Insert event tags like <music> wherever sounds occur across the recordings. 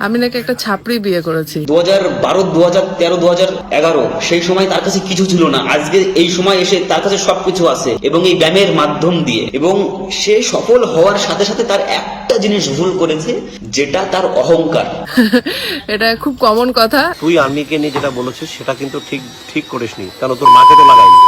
আমি নাকি একটা ছাপড়ি বিয়ে করেছি। দু হাজার বারো দু হাজার তেরো দু হাজার এগারো সেই সময় তার কাছে কিছু ছিল না। আজকে এই সময় এসে তার কাছে সবকিছু আছে এবং এই ব্যায়ামের মাধ্যম দিয়ে। এবং সে সফল হওয়ার সাথে সাথে তার একটা জিনিস ভুল করেছে যেটা তার অহংকার। <laughs> এটা খুব কমন কথা। তুই আর্মিকে নিয়ে যেটা বলেছিস সেটা কিন্তু ঠিক ঠিক করিসনি কারণ তোর মাকে তো লাগাইনি?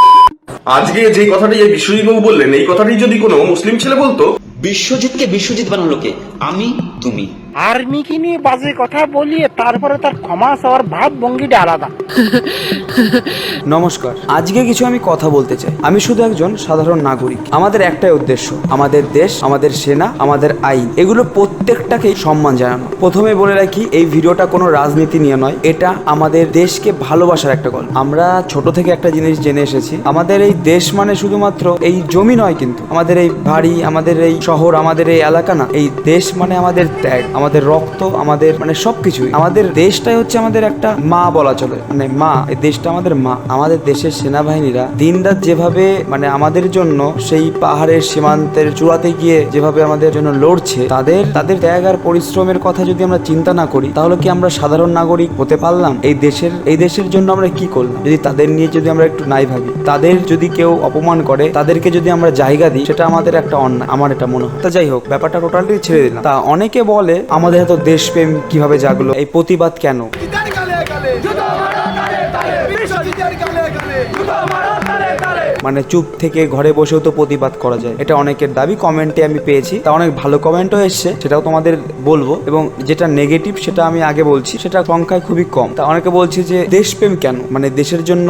আজকে যে কথাটি এই বিশ্বজিৎ বাবু বললেন এই কথাটি যদি কোনো মুসলিম ছেলে বলতো? বিশ্বজিৎকে বিশ্বজিৎ বানালো কে? আমি তুমি। আর্মিকে নিয়ে বাজে কথা বলিয়ে তারপরে তার ক্ষমা চাওয়ার ভাব ভঙ্গিটা আলাদা। নমস্কার। আজকে কিছু আমি কথা বলতে চাই। আমি শুধু একজন সাধারণ নাগরিক। আমাদের একটাই উদ্দেশ্য। আমাদের দেশ, আমাদের সেনা, আমাদের আইন, এগুলো প্রত্যেকটাকেই সম্মান জানানো। প্রথমে বলে রাখি, এই ভিডিওটা কোনো রাজনীতি নিয়ে নয়। এটা আমাদের দেশকে ভালোবাসার একটা গল্প। আমরা ছোট থেকে একটা জিনিস জেনে এসেছি। আমাদের এই দেশ মানে শুধুমাত্র এই জমি নয় কিন্তু। আমাদের এই বাড়ি, আমাদের এই শহর, আমাদের এই এলাকা না। এই দেশ মানে আমাদের ত্যাগ। আমাদের রক্ত, আমাদের মানে সবকিছুই। আমাদের দেশটাই হচ্ছে আমাদের একটা মা বলা চলে। মানে মা, এই দেশটা আমাদের মা। আমাদের দেশের সেনাবাহিনীরা দিনরাত যেভাবে মানে আমাদের জন্য সেই পাহাড়ের সীমান্তের চূড়াতে গিয়ে যেভাবে আমাদের জন্য লড়ছে, তাদের তাদের ত্যাগ আর পরিশ্রমের কথা যদি আমরা চিন্তা না করি, তাহলে কি আমরা সাধারণ নাগরিক হতে পারলাম? এই দেশের এই দেশের জন্য আমরা কি করলাম? যদি তাদের নিয়ে যদি আমরা একটু নাই ভাবি, তাদের যদি কেউ অপমান করে, তাদেরকে যদি আমরা জায়গা দিই, সেটা আমাদের একটা অন্যায়, আমার এটা মনে হয়। তা যাই হোক, ব্যাপারটা টোটালি ছেড়ে দিলাম। তা অনেকে বলে আমাদের এত দেশপ্রেম কীভাবে জাগলো? এই প্রতিবাদ কেন? মানে চুপ থেকে ঘরে বসেও তো প্রতিবাদ করা যায়। এটা অনেকের দাবি কমেন্টে আমি পেয়েছি। তা অনেক ভালো কমেন্টও এসছে, সেটাও তোমাদের বলব। এবং যেটা নেগেটিভ সেটা আমি আগে বলছি, সেটা সংখ্যায় খুবই কম। তা অনেকে বলছে যে, দেশপ্রেম কেন? মানে দেশের জন্য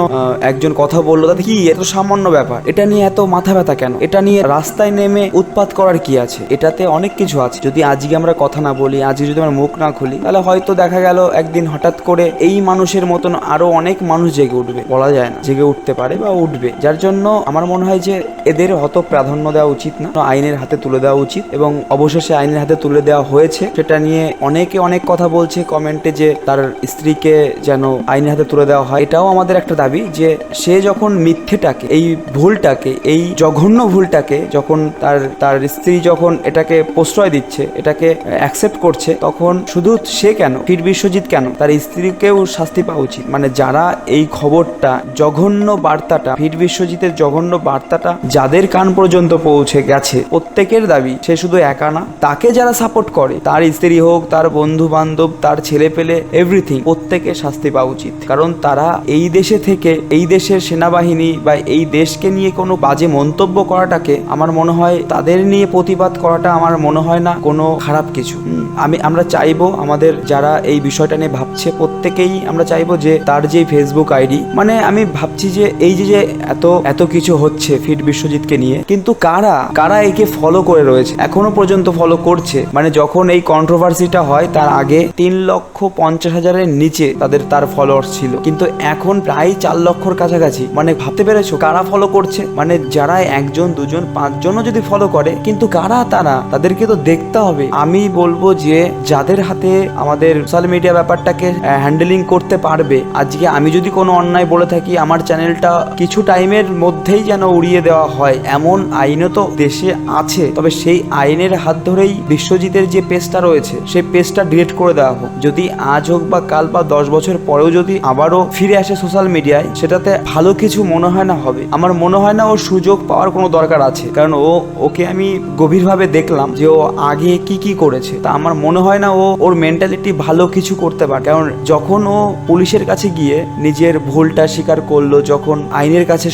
একজন কথা বলল, তাতে কি এত সামান্য ব্যাপার? এটা নিয়ে এত মাথা ব্যথা কেন? এটা নিয়ে রাস্তায় নেমে উৎপাত করার কি আছে? এটাতে অনেক কিছু আছে। যদি আজকে আমরা কথা না বলি, আজকে যদি আমরা মুখ না খুলি, তাহলে হয়তো দেখা গেল একদিন হঠাৎ করে এই মানুষের মতন আরও অনেক মানুষ জেগে উঠবে। বলা যায় না, জেগে উঠতে পারে বা উঠবে। যার জন্য আমার মনে হয় যে এদের হত প্রাধান্য দেওয়া উচিত না। আইনের হাতে তুলে দেওয়া উচিত এবং অবশেষে আইনের হাতে তুলে দেওয়া হয়েছে। সেটা নিয়ে অনেকে অনেক কথা বলছে কমেন্টে যে তার স্ত্রীকে যেন আইনের হাতে তুলে দেওয়া হয়। এটাও আমাদের একটা দাবি যে সে যখন মিথ্যেটাকে, এই ভুলটাকে, এই জঘন্য ভুলটাকে যখন তার তার স্ত্রী যখন এটাকে প্রশ্রয় দিচ্ছে, এটাকে অ্যাকসেপ্ট করছে, তখন শুধু সে কেন, ফির বিশ্বজিৎ কেন, তার স্ত্রীকেও শাস্তি পাওয়া উচিত? মানে যারা এই খবরটা, জঘন্য বার্তাটা ফির বিশ্বজিতের জঘন্য বার্তাটা যাদের কান পর্যন্ত পৌঁছে গেছে, প্রত্যেকের দাবি, সে শুধু একা না, তাকে যারা সাপোর্ট করে, তার স্ত্রী হোক, তার বন্ধু বান্ধব তার ছেলে পেলে এভরিথিং প্রত্যেকে শাস্তি পাওয়া উচিত। কারণ তারা এই দেশে থেকে, এই দেশের সেনাবাহিনী বা এই দেশকে নিয়ে কোনো বাজে মন্তব্য করাটাকে আমার মনে হয়, তাদের নিয়ে প্রতিবাদ করাটা আমার মনে হয় না কোনো খারাপ কিছু। আমি, আমরা চাইব আমাদের যারা এই বিষয়টা নিয়ে ভাবছে, প্রত্যেকেই আমরা চাইব যে তার যে ফেসবুক আইডি মানে আমি ভাবছি যে এই যে এত এত কিছু হচ্ছে ফিট বিশ্বজিৎকে নিয়ে। কিন্তু কারা? কারা একে ফলো করে রয়েছে? এখনও পর্যন্ত ফলো করছে। মানে যখন এই কন্ট্রোভার্সিটা হয়, তার আগে তিন লক্ষ পঞ্চাশ হাজারের নিচে তাদের তার ফলোয়ার্স ছিল। কিন্তু এখন প্রায় চার লক্ষর কাছাকাছি। মানে ভাবতে পেরেছ? কারা ফলো করছে? মানে যারা একজন, দুজন, পাঁচজনও যদি ফলো করে, কিন্তু কারা তারা? তাদেরকে তো দেখতে হবে। আমি বলব যে, যাদের হাতে আমাদের সোশ্যাল মিডিয়া ব্যাপারটাকে হ্যান্ডেলিং করতে পারবে, আজকে আমি যদি কোনো অন্যায় বলে থাকি, আমার চ্যানেলটা কিছু টাইমের মধ্যেই যেন উড়িয়ে দেওয়া হয়, এমন আইনও তো দেশে আছে। তবে সেই আইনের হাত ধরেই বিশ্বজিতের যে পেজটা রয়েছে, সেই পেজটা ডিলিট করে দেওয়া হোক। যদি আজ হোক বা কাল বা দশ বছর পরেও যদি আবারও ফিরে আসে সোশ্যাল মিডিয়ায়, সেটাতে ভালো কিছু মনে হয় না হবে। আমার মনে হয় না ওর সুযোগ পাওয়ার কোনো দরকার আছে। কারণ ও, ওকে আমি গভীরভাবে দেখলাম যে ও আগে কি কি করেছে। তা আমার মনে হয় না ও ওর মেন্টালিটি ভালো কিছু করতে পারে। কারণ যখন ও পুলিশের কাছে গিয়ে নিজের ভুলটা স্বীকার করল, যখন আইনের কাছে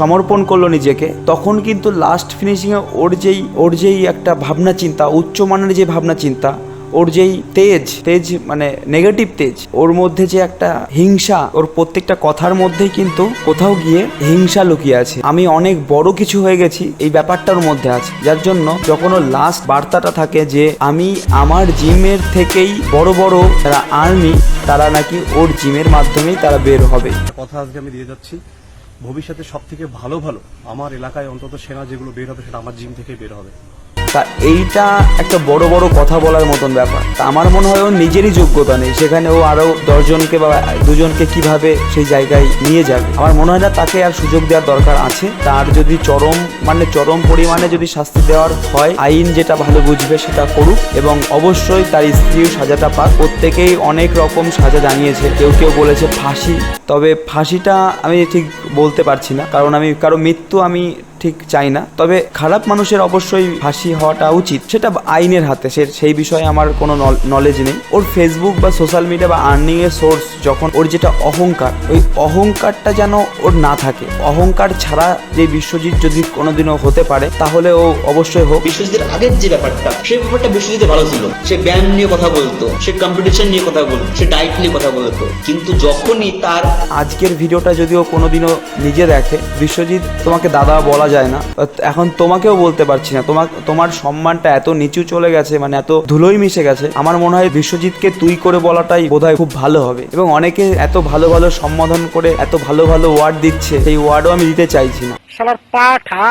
সমর্পণ করল নিজেকে, তখন কিন্তু লাস্ট ফিনিশিংয়ে ওর যেই ওর যেই একটা ভাবনা চিন্তা উচ্চমানের যে ভাবনা চিন্তা, ওর যেই তেজ তেজ মানে নেগেটিভ তেজ, ওর মধ্যে যে একটা হিংসা, ওর প্রত্যেকটা কথার মধ্যেই কিন্তু কোথাও গিয়ে হিংসা লুকিয়ে আছে। আমি অনেক বড় কিছু হয়ে গেছি এই ব্যাপারটার মধ্যে আছে। যার জন্য যখন ওর লাস্ট বার্তাটা থাকে যে, আমি আমার জিমের থেকেই বড় বড় যারা আর্মি তারা নাকি ওর জিমের মাধ্যমেই তারা বের হবে। কথা আজকে আমি দিয়ে যাচ্ছি। ভবিষ্যতে সব থেকে ভালো ভালো আমার এলাকায় অন্তত সেনা যেগুলো বের হবে সেটা আমার জিম থেকে বের হবে। তা এইটা একটা বড় বড় কথা বলার মতন ব্যাপার। তা আমার মনে হয় ওর নিজেরই যোগ্যতা নেই। সেখানে ও আরও দশজনকে বা দুজনকে কীভাবে সেই জায়গায় নিয়ে যাবে। আমার মনে হয় না তাকে আর সুযোগ দেওয়ার দরকার আছে। তার যদি চরম মানে চরম পরিমাণে যদি শাস্তি দেওয়ার হয়, আইন যেটা ভালো বুঝবে সেটা করুক এবং অবশ্যই তার স্ত্রীও সাজাটা পাক। প্রত্যেকেই অনেক রকম সাজা জানিয়েছে। কেউ কেউ বলেছে ফাঁসি। তবে ফাঁসিটা আমি ঠিক বলতে পারছি না। কারণ আমি, কারও মৃত্যু আমি ঠিক চাই না। তবে খারাপ মানুষের অবশ্যই ফাঁসি হওয়াটা উচিত। সেটা আইনের হাতে। সে সেই বিষয়ে আমার কোনো নলেজ নেই। ওর ফেসবুক বা সোশ্যাল মিডিয়া বা আর্নিং এর সোর্স যখন ওর যেটা অহংকার ওই অহংকারটা যেন ওর না থাকে। অহংকার ছাড়া যে বিশ্বজিৎ যদি কোনোদিনও হতে পারে তাহলে ও অবশ্যই হোক। বিশ্বজিতের আগের যে ব্যাপারটা সেই ব্যাপারটা বিশ্বজিৎ ভালো ছিল। সে ব্যায়াম নিয়ে কথা বলতো সে কম্পিটিশন নিয়ে কথা বলতো সে ডায়েট নিয়ে কথা বলতো। কিন্তু যখনই তার আজকের ভিডিওটা যদিও কোনোদিনও নিজে দেখে বিশ্বজিৎ তোমাকে দাদা বলা যায় না। এখন তোমাকেও বলতে পারছি না। তোমার তোমার সম্মানটা এত নিচু চলে গেছে মানে এত ধুলোই মিশে গেছে আমার মনে হয় বিশ্বজিৎকে তুই করে বলাটাই বোধহয় খুব ভালো হবে। এবং অনেকে এত ভালো ভালো সম্বোধন করে এত ভালো ভালো ওয়ার্ড দিচ্ছে সেই ওয়ার্ডও আমি দিতে চাইছি না। শালার পাঠা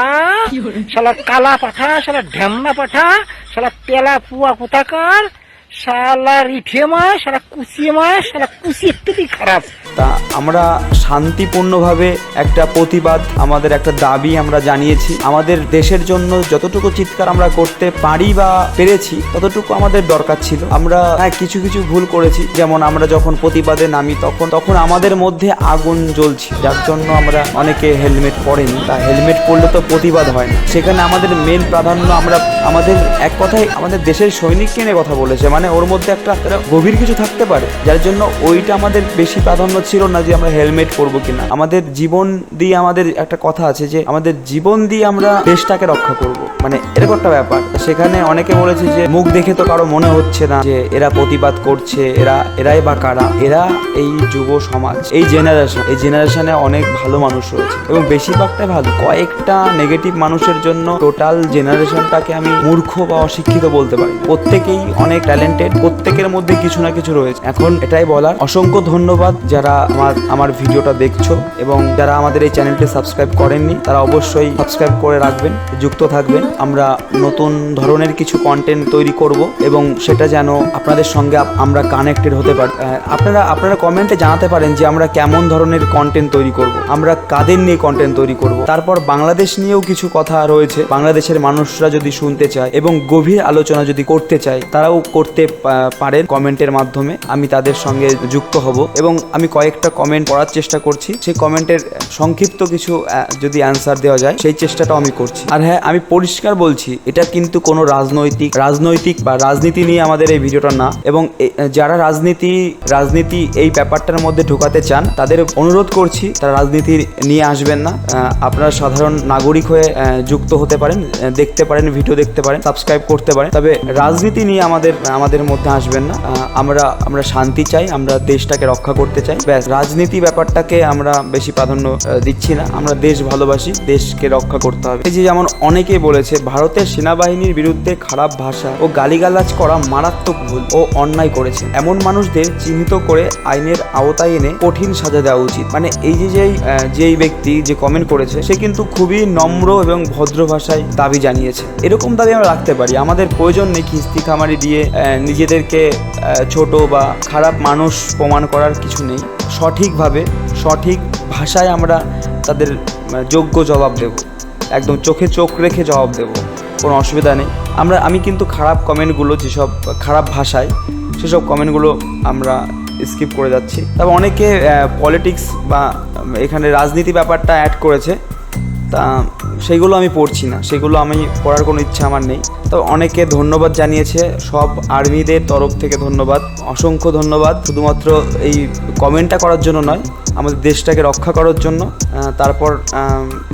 শালার কালা পাঠা শালার ঢ্যামনা পাঠা শালা তেলা পুয়া কোথাকার শালা রিঠে মাছ শালা কুচিয়ে মাছ শালা কুচি একটু খারাপ। তা আমরা শান্তিপূর্ণভাবে একটা প্রতিবাদ, আমাদের একটা দাবি আমরা জানিয়েছি। আমাদের দেশের জন্য যতটুকু চিৎকার আমরা করতে পারি বা পেরেছি, ততটুকু আমাদের দরকার ছিল। আমরা হ্যাঁ কিছু কিছু ভুল করেছি। যেমন আমরা যখন প্রতিবাদে নামি তখন তখন আমাদের মধ্যে আগুন জ্বলছে। যার জন্য আমরা অনেকে হেলমেট পরেনি। তা হেলমেট পরলে তো প্রতিবাদ হয় না। সেখানে আমাদের মেন প্রাধান্য আমরা, আমাদের এক কথায় আমাদের দেশের সৈনিককে নিয়ে কথা বলেছে। মানে ওর মধ্যে একটা গভীর কিছু থাকতে পারে, যার জন্য ওইটা আমাদের বেশি প্রাধান্য ছিল না যে আমরা হেলমেট পরবো কিনা। আমাদের জীবন দিয়ে আমাদের একটা কথা আছে যে, আমাদের জীবন দিয়ে আমরা দেশটাকে রক্ষা করব। মানে এরকম একটা ব্যাপার। সেখানে অনেকে বলেছে যে, মুখ দেখে তো কারও মনে হচ্ছে না যে, এরা প্রতিবাদ করছে, এরা, এরাই বা কারা? এরা এই যুব সমাজ, এই জেনারেশন এই জেনারেশনে অনেক ভালো মানুষ রয়েছে। এবং বেশিরভাগটাই ভালো। কয়েকটা নেগেটিভ মানুষের জন্য টোটাল জেনারেশনটাকে আমি মূর্খ বা অশিক্ষিত বলতে পারি প্রত্যেকেই অনেক ট্যালেন্টেড প্রত্যেকের মধ্যে কিছু না কিছু রয়েছে। এখন এটাই বলার। অসংখ্য ধন্যবাদ যারা আমার আমার ভিডিওটা দেখছ এবং যারা আমাদের এই চ্যানেলটি সাবস্ক্রাইব করেননি, তারা অবশ্যই সাবস্ক্রাইব করে রাখবেন, যুক্ত থাকবেন। আমরা নতুন ধরনের কিছু কন্টেন্ট তৈরি করব এবং সেটা যেন আপনাদের সঙ্গে আমরা কানেক্টেড হতে পারি। আপনারা আপনারা কমেন্টে জানাতে পারেন যে আমরা কেমন ধরনের কন্টেন্ট তৈরি করব, আমরা কাদের নিয়ে কন্টেন্ট তৈরি করব। তারপর বাংলাদেশ নিয়েও কিছু কথা রয়েছে। বাংলাদেশের মানুষরা যদি শুনতে চায় এবং গভীর আলোচনা যদি করতে চায়, তারাও করতে পা- পারেন কমেন্টের মাধ্যমে। আমি তাদের সঙ্গে যুক্ত হব এবং আমি কয়েকটা কমেন্ট পড়ার চেষ্টা করছি। সেই কমেন্টের সংক্ষিপ্ত কিছু যদি অ্যান্সার দেওয়া যায়, সেই চেষ্টাটাও আমি করছি। আর হ্যাঁ আমি পরিষ্কার বলছি, এটা কিন্তু কোনো রাজনৈতিক রাজনৈতিক বা রাজনীতি নিয়ে আমাদের এই ভিডিওটা না। এবং যারা রাজনীতি রাজনীতি এই ব্যাপারটার মধ্যে ঢোকাতে চান, তাদের অনুরোধ করছি, তারা রাজনীতি নিয়ে আসবেন না। আপনারা সাধারণ নাগরিক হয়ে যুক্ত হতে পারেন দেখতে পারেন, ভিডিও দেখতে পারেন, সাবস্ক্রাইব করতে পারেন। তবে রাজনীতি নিয়ে আমাদের আমাদের মধ্যে আসবেন না। আমরা আমরা শান্তি চাই, আমরা দেশটাকে রক্ষা করতে চাই। ব্যাস, রাজনীতি ব্যাপারটাকে আমরা বেশি প্রাধান্য দিচ্ছি না। আমরা দেশ ভালোবাসি, দেশকে রক্ষা করতে হবে। এই যে যেমন অনেকে বলেছে, ভারতের সেনাবাহিনীর বিরুদ্ধে খারাপ ভাষা ও গালিগালাজ করা মারাত্মক ভুল ও অন্যায় করেছে। এমন মানুষদের চিহ্নিত করে আইনের আওতায় এনে কঠিন সাজা দেওয়া উচিত। মানে এই যে যেই যেই ব্যক্তি যে কমেন্ট করেছে, সে কিন্তু খুবই নম্র এবং ভদ্র ভাষায় দাবি জানিয়েছে। এরকম দাবি আমরা রাখতে পারি। আমাদের প্রয়োজন নেই খিস্তি খামারি দিয়ে নিজেদেরকে ছোট বা খারাপ মানুষ প্রমাণ করার কিছু নেই। সঠিকভাবে, সঠিক ভাষায় আমরা তাদের যোগ্য জবাব দেব। একদম চোখে চোখ রেখে জবাব দেব, কোনো অসুবিধা নেই। আমরা, আমি কিন্তু খারাপ কমেন্টগুলো যেসব, খারাপ ভাষায়, সেসব কমেন্টগুলো আমরা স্কিপ করে যাচ্ছি। তবে অনেকে পলিটিক্স বা এখানে রাজনীতি ব্যাপারটা অ্যাড করেছে। তা সেইগুলো আমি পড়ছি না, সেগুলো আমি পড়ার কোনো ইচ্ছা আমার নেই। তো অনেকে ধন্যবাদ জানিয়েছে, সব আর্মিদের তরফ থেকে ধন্যবাদ। অসংখ্য ধন্যবাদ, শুধুমাত্র এই কমেন্টটা করার জন্য নয় আমাদের দেশটাকে রক্ষা করার জন্য তারপর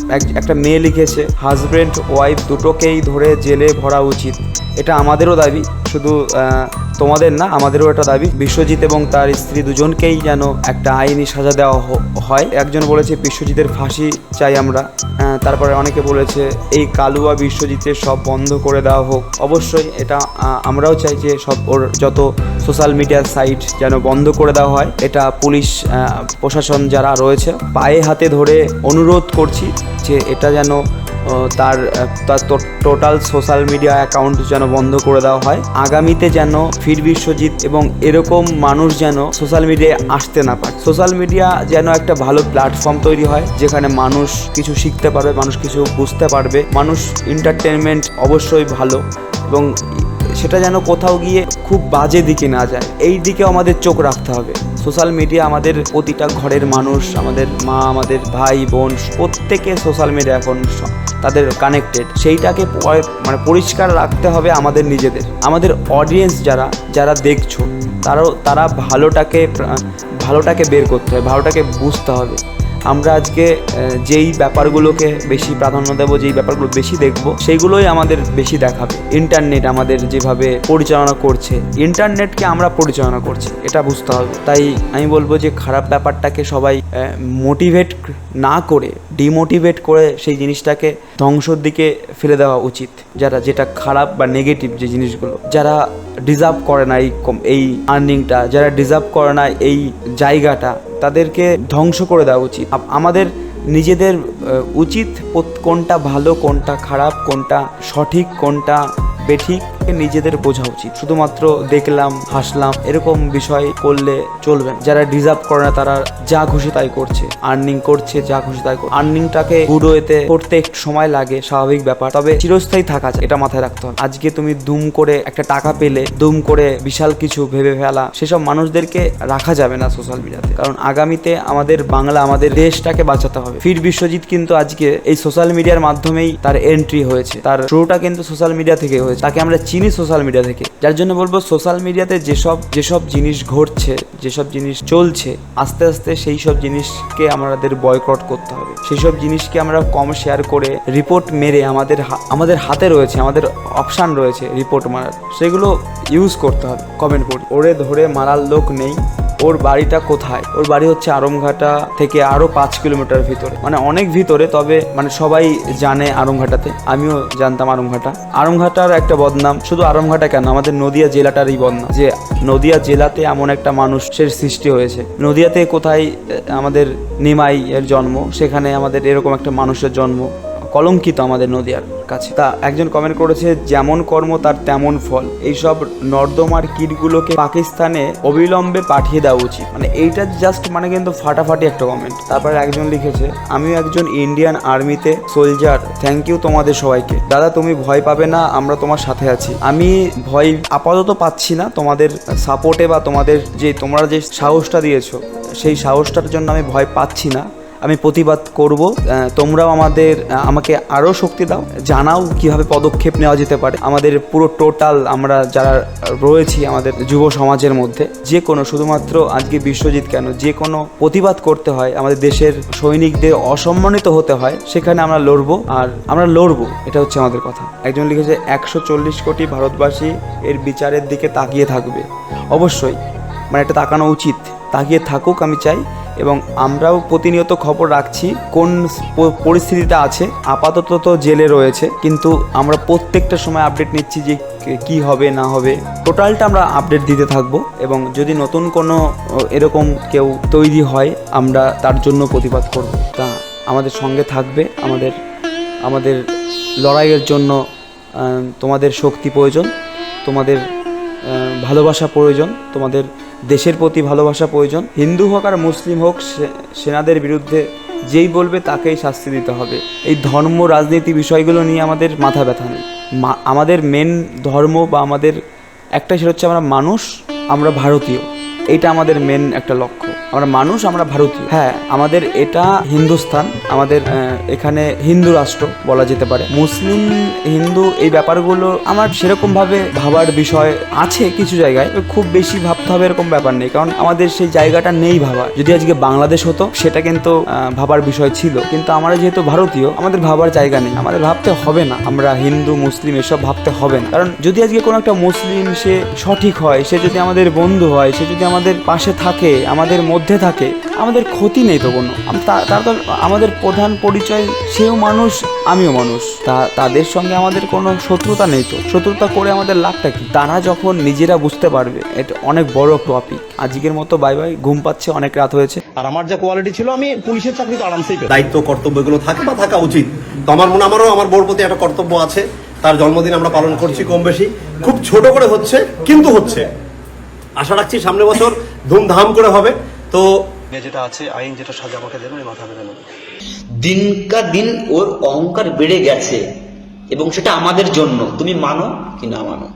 এক- একটা মেয়ে লিখেছে, হাজব্যান্ড, ওয়াইফ দুটোকেই ধরে জেলে ভরা উচিত। এটা আমাদেরও দাবি, শুধু তোমাদের না, আমাদেরও একটা দাবি। বিশ্বজিৎ এবং তার স্ত্রী দুজনকেই যেন একটা আইনি সাজা দেওয়া হয়। একজন বলেছে, বিশ্বজিতের ফাঁসি চাই আমরা। তারপরে অনেকে বলেছে, এই কালুয়া বিশ্বজিতের সব বন্ধ করে দেওয়া হোক। অবশ্যই এটা আমরাও চাই যে সব ওর যত সোশ্যাল মিডিয়ার সাইট যেন বন্ধ করে দেওয়া হয়, এটা পুলিশ প্রশাসন যারা রয়েছে, পায়ে হাতে ধরে অনুরোধ করছি যে এটা যেন তার তার টোটাল সোশ্যাল মিডিয়া অ্যাকাউন্ট যেন বন্ধ করে দেওয়া হয়। আগামীতে যেন ফির বিশ্বজিৎ এবং এরকম মানুষ যেন সোশ্যাল মিডিয়ায় আসতে না পারে। সোশ্যাল মিডিয়া যেন একটা ভালো প্ল্যাটফর্ম তৈরি হয়, যেখানে মানুষ কিছু শিখতে পারবে, মানুষ কিছু বুঝতে পারবে। মানুষ এন্টারটেনমেন্ট অবশ্যই ভালো এবং সেটা যেন কোথাও গিয়ে খুব বাজে দিকে না যায়। এই দিকেও আমাদের চোখ রাখতে হবে। সোশ্যাল মিডিয়া আমাদের প্রতিটা ঘরের মানুষ, আমাদের মা, আমাদের ভাই, বোন, প্রত্যেকে সোশ্যাল মিডিয়া এখন তাদের কানেক্টেড সেইটাকে মানে পরিষ্কার রাখতে হবে আমাদের নিজেদের। আমাদের অডিয়েন্স যারা যারা দেখছ, তারাও, তারা ভালোটাকে ভালোটাকে বের করতে হবে, ভালোটাকে বুঝতে হবে। আমরা আজকে যেই ব্যাপারগুলোকে বেশি প্রাধান্য দেবো, যেই ব্যাপারগুলো বেশি দেখব সেইগুলোই আমাদের বেশি দেখাবে। ইন্টারনেট আমাদের যেভাবে পরিচালনা করছে, ইন্টারনেটকে আমরা পরিচালনা করছি, এটা বুঝতে হবে। তাই আমি বলব যে খারাপ ব্যাপারটাকে সবাই মোটিভেট না করে ডিমোটিভেট করে সেই জিনিসটাকে ধ্বংসর দিকে ফেলে দেওয়া উচিত। যারা, যেটা খারাপ বা নেগেটিভ যে জিনিসগুলো, যারা ডিজার্ভ করে না এই এই আর্নিংটা যারা ডিজার্ভ করে না এই জায়গাটা তাদেরকে ধ্বংস করে দেওয়া উচিত। আমাদের নিজেদের উচিত কোনটা ভালো, কোনটা খারাপ, কোনটা সঠিক, কোনটা বেঠিক। নিজেদের বোঝা উচিত। শুধুমাত্র দেখলাম, হাসলাম, এরকম বিষয় করলে চলবে না। যারা ডিজার্ভ করে না, তারা যা খুশি তাই করছে। আর্নিং করছে, যা খুশি তাই করছে। আর্নিংটাকে গুঁড়ো এতে করতে একটু সময় লাগে, স্বাভাবিক ব্যাপার। তবে চিরস্থায়ী থাকা যায়, এটা মাথায় রাখতে হবে। আজকে তুমি দুম করে একটা টাকা পেলে, দুম করে বিশাল কিছু ভেবে ফেলা, সেসব মানুষদেরকে রাখা যাবে না সোশ্যাল মিডিয়াতে কারণ আগামীতে আমাদের বাংলা, আমাদের দেশটাকে বাঁচাতে হবে। ফির বিশ্বজিৎ কিন্তু আজকে এই সোশ্যাল মিডিয়ার মাধ্যমেই তার এন্ট্রি হয়েছে। তার শুরুটা কিন্তু সোশ্যাল মিডিয়া থেকে হয়েছে। তাকে আমরা চিনি সোশ্যাল মিডিয়া থেকে। যার জন্য বলব সোশ্যাল মিডিয়াতে যেসব যেসব জিনিস ঘটছে, যেসব জিনিস চলছে, আস্তে আস্তে সেই সব জিনিসকে আমাদের বয়কট করতে হবে। সেই সব জিনিসকে আমরা কম শেয়ার করে রিপোর্ট মেরে আমাদের আমাদের হাতে রয়েছে, আমাদের অপশান রয়েছে রিপোর্ট মারার। সেগুলো ইউজ করতে হবে। কমেন্ট করে ওরে ধরে মারার লোক নেই। ওর বাড়িটা কোথায়? ওর বাড়ি হচ্ছে আরমঘাটা থেকে আরও পাঁচ কিলোমিটার ভিতরে। মানে অনেক ভিতরে, তবে মানে সবাই জানে আরমঘাটাতে। আমিও জানতাম আরমঘাটা। আরমঘাটার একটা বদনাম, শুধু আরমঘাটা কেন, আমাদের নদিয়া জেলাটারই বদনাম। যে নদিয়া জেলাতে এমন একটা মানুষের সৃষ্টি হয়েছে। নদিয়াতে কোথায় আমাদের নিমাই এর জন্ম, সেখানে আমাদের এরকম একটা মানুষের জন্ম। কলঙ্কিত আমাদের নদিয়ার কাছে। তা একজন কমেন্ট করেছে, যেমন কর্ম, তার তেমন ফল। এইসব নর্দমার কিটগুলোকে পাকিস্তানে অবিলম্বে পাঠিয়ে দেওয়া উচিত। মানে এইটা জাস্ট মানে কিন্তু ফাটাফাটি একটা কমেন্ট তারপরে একজন লিখেছে, আমিও একজন ইন্ডিয়ান আর্মিতে সোলজার থ্যাংক ইউ তোমাদের সবাইকে। দাদা, তুমি ভয় পাবে না, আমরা তোমার সাথে আছি। আমি ভয় আপাতত পাচ্ছি না তোমাদের সাপোর্টে বা তোমাদের যে, তোমরা যে সাহসটা দিয়েছ, সেই সাহসটার জন্য আমি ভয় পাচ্ছি না। আমি প্রতিবাদ করব। তোমরাও আমাদের আমাকে আরও শক্তি দাও। জানাও কীভাবে পদক্ষেপ নেওয়া যেতে পারে। আমাদের পুরো টোটাল আমরা যারা রয়েছি আমাদের যুব সমাজের মধ্যে, যে কোনো শুধুমাত্র আজকে বিশ্বজিৎ কেন, যে কোনো প্রতিবাদ করতে হয়, আমাদের দেশের সৈনিকদের অসম্মানিত হতে হয়, সেখানে আমরা লড়ব আর আমরা লড়ব, এটা হচ্ছে আমাদের কথা। একজন লিখেছে, একশো চল্লিশ কোটি ভারতবাসী এর বিচারের দিকে তাকিয়ে থাকবে। অবশ্যই মানে এটা তাকানো উচিত। তাকিয়ে থাকুক, আমি চাই এবং আমরাও প্রতিনিয়ত খবর রাখছি কোন পরিস্থিতিতে আছে। আপাতত তো জেলে রয়েছে, কিন্তু আমরা প্রত্যেকটা সময় আপডেট নিচ্ছি যে কি হবে, না হবে। টোটালটা আমরা আপডেট দিতে থাকব এবং যদি নতুন কোনো এরকম কেউ তৈরি হয়, আমরা তার জন্য প্রতিবাদ করব। তা আমাদের সঙ্গে থাকবে, আমাদের আমাদের লড়াইয়ের জন্য তোমাদের শক্তি প্রয়োজন, তোমাদের ভালোবাসা প্রয়োজন, তোমাদের দেশের প্রতি ভালোবাসা প্রয়োজন। হিন্দু হোক আর মুসলিম হোক সেনাদের বিরুদ্ধে যেই বলবে তাকেই শাস্তি দিতে হবে। এই ধর্ম, রাজনীতি বিষয়গুলো নিয়ে আমাদের মাথা ব্যথা নেই। আমাদের মেন ধর্ম বা আমাদের একটাই সেটা হচ্ছে আমরা মানুষ, আমরা ভারতীয়। এইটা আমাদের মেন একটা লক্ষ্য। আমরা মানুষ আমরা ভারতীয়। হ্যাঁ। আমাদের এটা হিন্দুস্থান আমাদের এখানে হিন্দু রাষ্ট্র বলা যেতে পারে। মুসলিম হিন্দু এই ব্যাপারগুলো আমার সেরকম ভাবে ভাবার বিষয় আছে কিছু জায়গায় খুব বেশি ভাবতে হবে এরকম ব্যাপার নেই কারণ আমাদের সেই জায়গাটা নেই ভাবার যদি আজকে বাংলাদেশ হতো সেটা কিন্তু ভাবার বিষয় ছিল। কিন্তু আমরা যেহেতু ভারতীয় আমাদের ভাবার জায়গা নেই। আমাদের ভাবতে হবে না। আমরা হিন্দু মুসলিম এসব ভাবতে হবে না। কারণ যদি আজকে কোনো একটা মুসলিম সে সঠিক হয় সে যদি আমাদের বন্ধু হয় সে যদি আমাদের আমাদের পাশে থাকে আমাদের মধ্যে থাকে আমাদের ক্ষতি নেই তো কোনো। আম- তা- আমাদের প্রধান পরিচয় সেও মানুষ আমিও মানুষ। তা তাদের সঙ্গে আমাদের কোনো শত্রুতা নেই তো। শত্রুতা করে আমাদের লাভটা কি? তারা যখন নিজেরা বুঝতে পারবে এটা অনেক বড় টপিক আজকের মতো বাই বাই ঘুম পাচ্ছে অনেক রাত হয়েছে। আর আমার যা কোয়ালিটি ছিল আমি পুলিশের চাকরি তো আরামসেই দায়িত্ব কর্তব্য এগুলো থাকে বা থাকা উচিত। তো আমার মনে আমারও আমার বোর প্রতি একটা কর্তব্য আছে। তার জন্মদিন আমরা পালন করছি কম বেশি। খুব ছোট করে হচ্ছে কিন্তু হচ্ছে। আশা রাখছি সামনে বছর ধুমধাম করে হবে। তো যেটা আছে আইন যেটা সাজা আমাকে দেবে আমি মাথা মেনে নেব। দিনকা দিন ওর অহংকার বেড়ে গেছে এবং সেটা আমাদের জন্য। তুমি মানো কি না মানো?